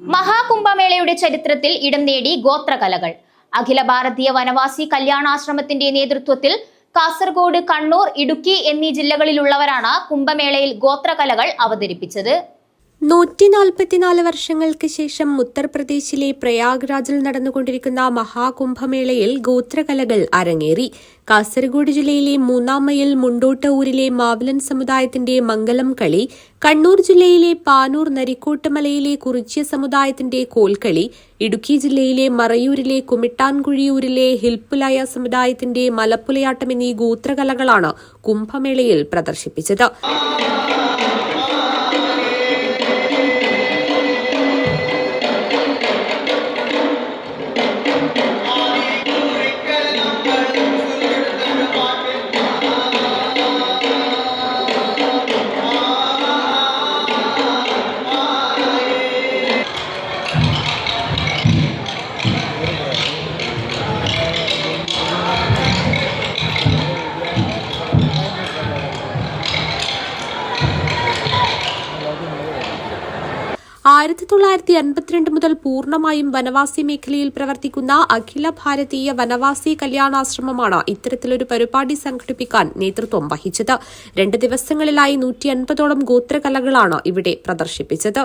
മഹാകുംഭമേളയുടെ ചരിത്രത്തിൽ ഇടം നേടി ഗോത്രകലകൾ. അഖില ഭാരതീയ വനവാസി കല്യാണാശ്രമത്തിന്റെ നേതൃത്വത്തിൽ കാസർഗോഡ് കണ്ണൂർ ഇടുക്കി എന്നീ ജില്ലകളിലുള്ളവരാണ് കുംഭമേളയിൽ ഗോത്രകലകൾ അവതരിപ്പിച്ചത്. നൂറ്റി നാൽപ്പത്തിനാല് വർഷങ്ങൾക്ക് ശേഷം ഉത്തർപ്രദേശിലെ പ്രയാഗ്രാജിൽ നടന്നുകൊണ്ടിരിക്കുന്ന മഹാകുംഭമേളയിൽ ഗോത്രകലകൾ അരങ്ങേറി. കാസർഗോഡ് ജില്ലയിലെ മൂന്നാം മൈൽ മുണ്ടോട്ട ഊരിലെ മാവലൻ സമുദായത്തിന്റെ മംഗലം കളി കണ്ണൂർ ജില്ലയിലെ പാനൂർ നരിക്കോട്ടുമലയിലെ കുറിച്യ സമുദായത്തിന്റെ കോൽക്കളി ഇടുക്കി ജില്ലയിലെ മറയൂരിലെ കുമിട്ടാൻകുഴിയൂരിലെ ഹിൽപ്പുലായ സമുദായത്തിന്റെ മലപ്പുലയാട്ടം എന്നീ ഗോത്രകലകളാണ് കുംഭമേളയിൽ പ്രദർശിപ്പിച്ചത്. ആയിരത്തി തൊള്ളായിരത്തി അൻപത്തിരണ്ട് മുതൽ പൂർണമായും വനവാസി മേഖലയിൽ പ്രവർത്തിക്കുന്ന അഖില ഭാരതീയ വനവാസി കല്യാണാശ്രമമാണ് ഇത്തരത്തിലൊരു പരിപാടി സംഘടിപ്പിക്കാൻ നേതൃത്വം വഹിച്ചത്. രണ്ട് ദിവസങ്ങളിലായി നൂറ്റി അൻപതോളം ഗോത്രകലകളാണ് ഇവിടെ പ്രദർശിപ്പിച്ചത്.